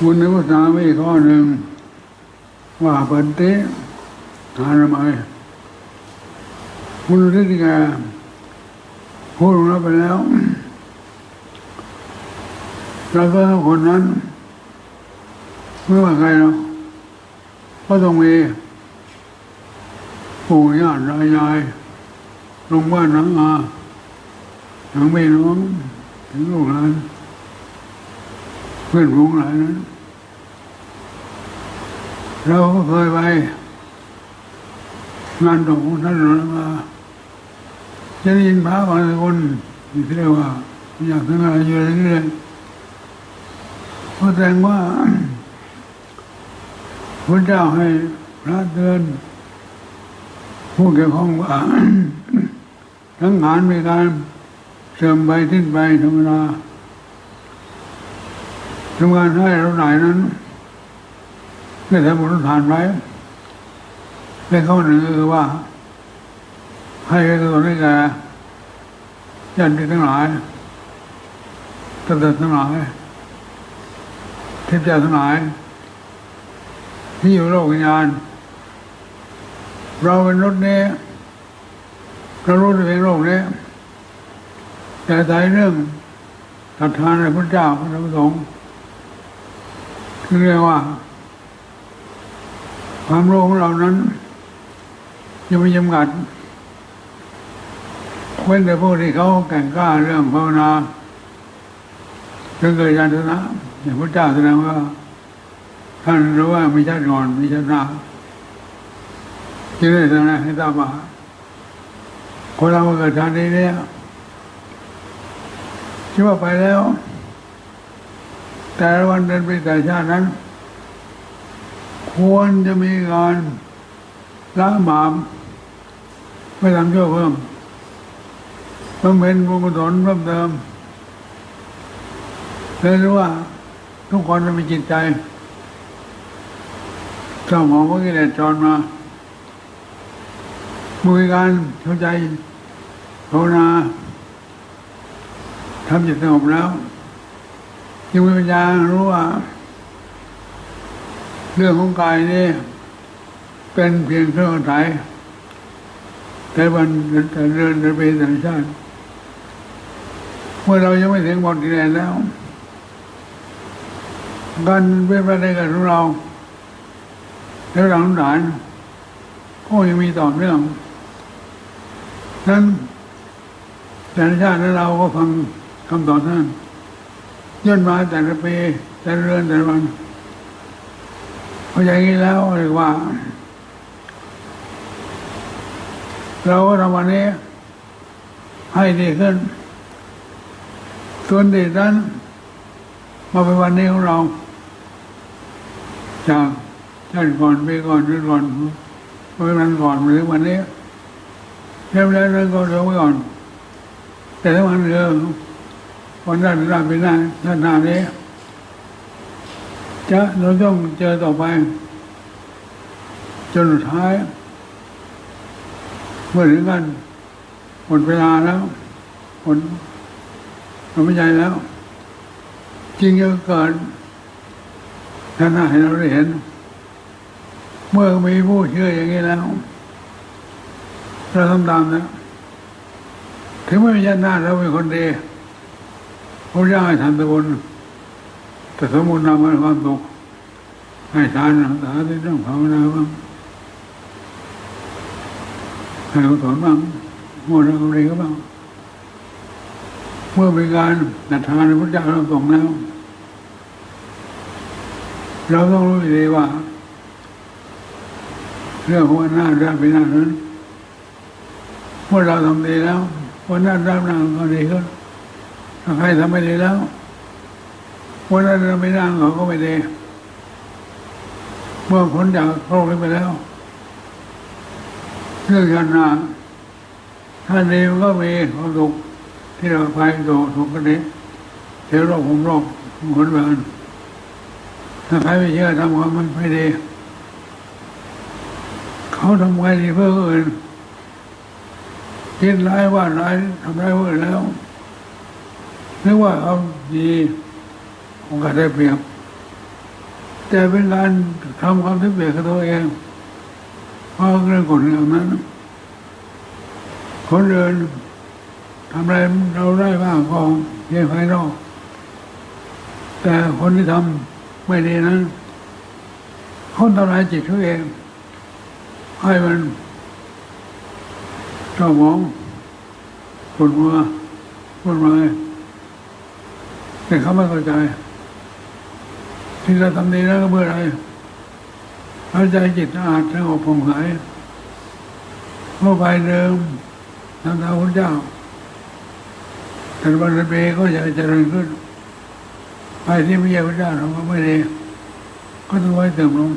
คุณในภาษาม่ข้อหนึ่ง ว่าปันเตทานไมคุณฤทธิกาพูดลงแล้วไปแล้ว แล้วก็คนนั้น ไม่ว่าใครหรอกก็ต้องมีปู่ย่าตายายลงบ้านนังอาทั้งแม่น้องถึงลูกหลาน เพื่อนฝูงหลายนั้น เราก็เคยไปงานตรงของท่านหลวงมาจะได้ยินพระบางคนที่เรียกว่า อยากทำงานอยู่เรื่อยๆเพราะแสดงว่าพระเจ้าให้พระเตือนผู้เกี่ยวข้องว่าทั้งงานมีการเสื่อมไปทิ้นไปธรรมดา ทำงานให้เราหลายนั้นได้ทำบุญทานไว้ในข้อหนึ่งคือว่า ให้ตัวนี้แกญาติทั้งหลายตัดทั้งหลายเทพเจ้าทั้งหลาย ที่อยู่โลกวิญญาณ เราเป็นรถนี้เรารู้ในโลกนี้แต่ใจเรื่องศรัทธาในพระเจ้าพระธรรมสงฆ์ เรียกว่า ความรู้ของเรานั้นยังไม่จำกัดเว้นแต่พวกที่เขาแก่งกล้าเรื่องภาวนาจนเกิดญาณนะอย่างพระเจ้าแสดงว่า ท่านรู้ว่ามีชาติก่อนมีชาติหน้าจึงได้แสดงให้ทราบว่าคนเราเกิดชาตินี้เนี่ยคิดว่าไปแล้ว แต่วันเดินไปแต่ชาตินั้น ควรจะมีการละหมามไม่ทำชั่วเพิ่มต้องเป็นบุญกุศลเพิ่มเติมเลยรู้ว่า ทุกคนจะมีจิตใจเจ้าหมองพวกกิเลสจรมามือการเข้าใจภาวนาทำจิตสงบแล้ว ยังมีปัญญารู้ว่า เรื่องของกายนี่เป็นเพียงเครื่องอาศัยแต่วันแต่เรื่อนแต่เป็นธรรมชาติเมื่อเรายังไม่ถึงหมดกิเลสแล้วการเป็นไปได้กับของเราแล้วหลังหลานก็ยังมีต่อเนื่องนั้นแต่ชาติแล้วเราก็ฟังคำสอนท่าน ย่นมาแต่ละปีแต่เรือนแต่ละวันพออย่างนี้แล้วเรียกว่า เราทำวันนี้ ให้ดีขึ้น ส่วนดีนั้นมาเป็นวันนี้ของเราจากชาติก่อนปีก่อนเดือก่อนเมื่อวันก่อนหรือวันนี้เริ่มแล้วนั้นก็เริ่มไว้ก่อน แต่ถ้าวันเดิม วันนั้นเราเป็นหน้าชาติหน้านี้จะเราต้องเจอต่อไป จนสุดท้าย เมื่อถึงกันหมดเวลาแล้วหมดลมหายใจแล้ว จริงจะเกิดท่านหน้าให้เราได้เห็น เมื่อมีผู้เชื่ออย่างนี้แล้วเราทำตามนะถึงไม่มีญาติหน้าเราเป็นคนดี พระเจ้าให้ทำตะบนแต่สมมุตินำมาความตกให้ทานรักษาที่เรื่องภาวนาบ้างให้เขาสอนบ้างโมดอะไรก็บ้างเมื่อมีการนัดทานพระเจ้าเราส่งแล้ว เราต้องรู้ดีว่า เรื่องของหน้าด้านไปหน้านั้นเมื่อเราทำดีแล้ววันนั้นด้านหน้าก็ดีขึ้นถ้ ใครทำไม่ดีแล้ววันนั้นเราไม่ได้เขาก็ไม่ดีเมื่อพ้นจากโลกนี้ไปแล้วเรื่องชานาถ้าดีมันก็มีความสุขที่เราไปโตสุขกันนี้เทวโลกผมโลกผลบานถ้าใครไม่เชื่อทำความมันไม่ดี เขาทำไงดีเพื่ออื่นคิดร้ายว่าร้ายทำร้ายผู้อื่นแล้ว นึกว่าเขาดีโองกาสได้เปรียบ แต่เป็นการทำความทิพย์กับตัวเองเพราะเรื่องกฎอย่างนั้น คนเดินทำอะไรเราได้บ้างก็เพียงภายนอกแต่คนที่ทำไม่ดีนั้นคนทำลายจิตตัวเอง ให้มันเจ้ามองปวดหัวปวดร้าย แต่เขาไม่เข้าใจ ที่เราทำดีแล้วก็เมื่ออะไรเราใจจิตสะอาดสงบผ่องใสเมื่อไปเดิมทำตามพระเจ้าแต่วันเปก็จะเจริญขึ้นไปที่ไม่ใช่พระเจ้าเราก็ไม่ดีก็ต้องไว้เติมลง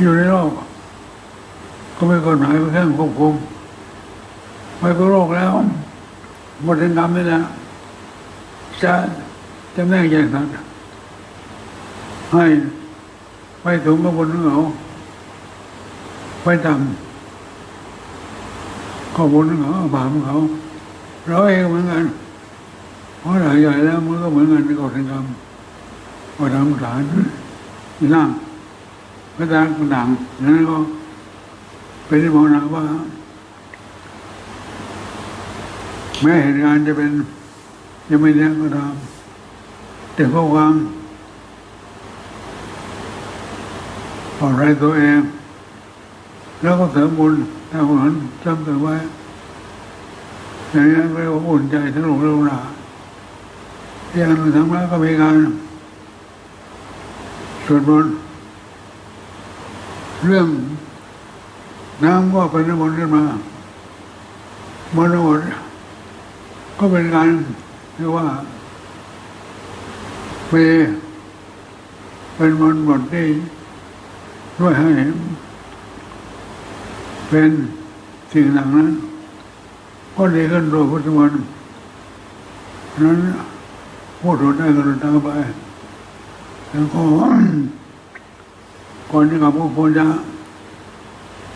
อยู่ในโลกก็ไม่กฎหมายไม่เครื่องควบคุมไปก็โลกแล้วหมดกรรมนี่แหละ จะจำแนกแยกสัตว์ให้ไปถึงกับบนเหงาไปต่ำก็บนเหงาบาปของเขาเราเองเหมือนกันเพราะหลายใหญ่แล้วมันก็เหมือนกันในกฎแห่งกรรมกฎธรรมฐานมีนั่งพระดางดังนั้นก็เป็นที่มองนะว่าแม้เหตุการณ์จะเป็น ยังไม่เนี้ยก็ตามแต่เพราะความปลอดภัยตัวเอง แล้วก็เสริมบุญถ้าคนจำเติมไว้อย่างนี้เรียกว่าอุ่นใจทั้งหลงและหลาอย่างหนึ่งทั้งนั้นก็มีการสวดมนต์เรื่องน้ำก็เป็นน้ำมนต์ขึ้นมามนต์ก็เป็นการ เรียกว่าเป็นเป็นมนต์บทที่ช่วยให้ เป็นสิ่งหลังนั้นก็ดีขึ้นโดยพุทธมนต์นั้นพูดถึงได้ก็ตามไปแล้วก็ก่อนที่กับพวกคนจะ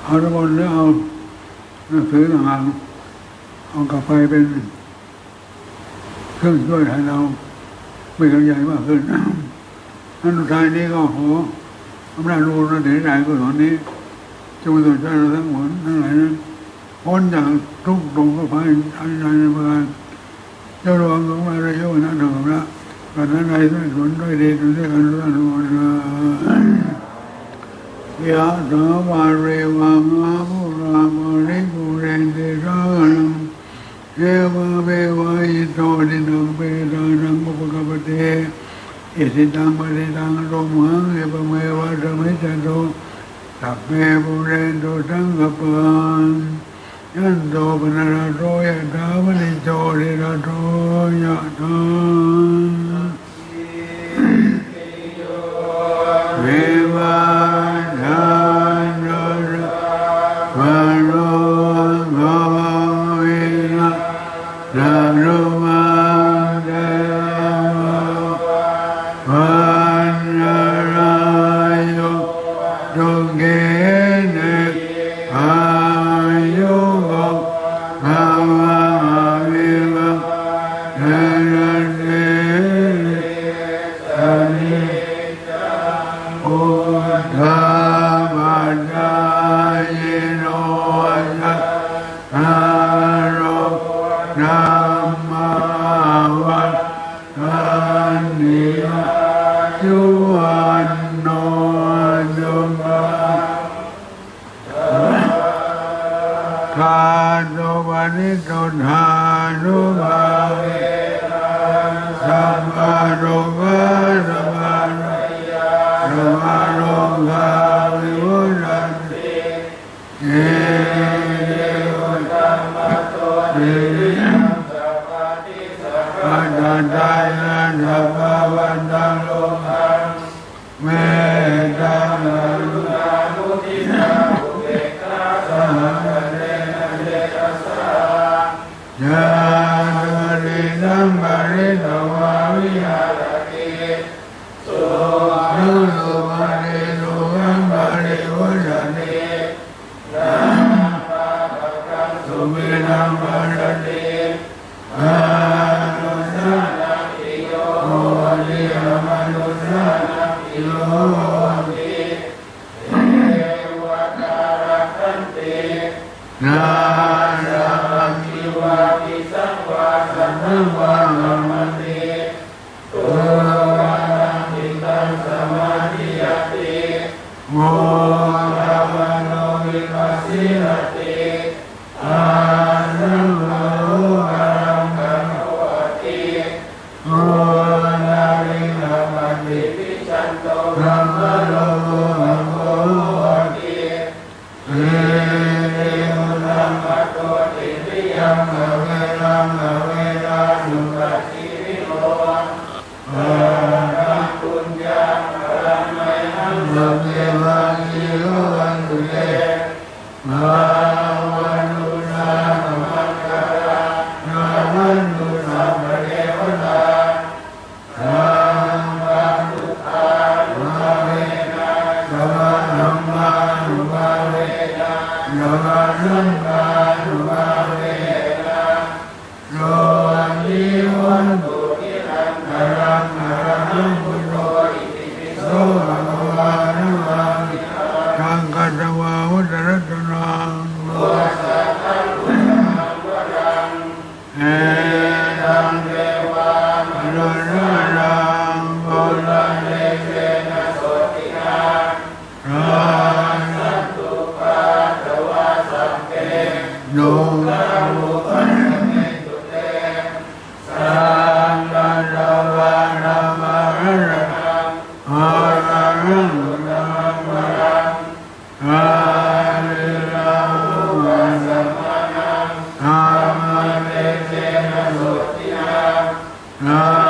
เอาทุกคนแล้วเอาหนังสือต่างๆเอากลับไปเป็น เครื่องช่วยให้เราไม่กันใหญ่มากขึ้นอันสุดท้ายนี้ก็ขออำนาจรู้นะเดี๋ยวใจก็สอนนี้จงสนใจเราทั้งหมดทั้งหลายนั้นพ้นจากทุกข์ตรงก็ภายในในเมืองเจ้าดวงของมาระยกนั้นเถิดนะกันนั้นในด้วยผลด้วยดีด้วยกันด้วยกันยะถาวาเรวังอาภุราภริกุเรนติรานัง เอวะเบวะอิโตดินังเปตานังอุปกปเตอิสิตังปฏิตังโรมังเอปเมวะธรรมิจโตสัพเพปุเรนโตสังกปังยันโตปนารโตยะถาวนิโจริระโตยะถาเววา นังเวนานุปัสิวิโรหะนังปุญญาหะนัยนังโลเกวานิวันตุเลมาวันุนามังคารานาวันตุนามเรวนานามังตุอามาเวนาสมนัมานุมาเวนานามังมานุ Ah.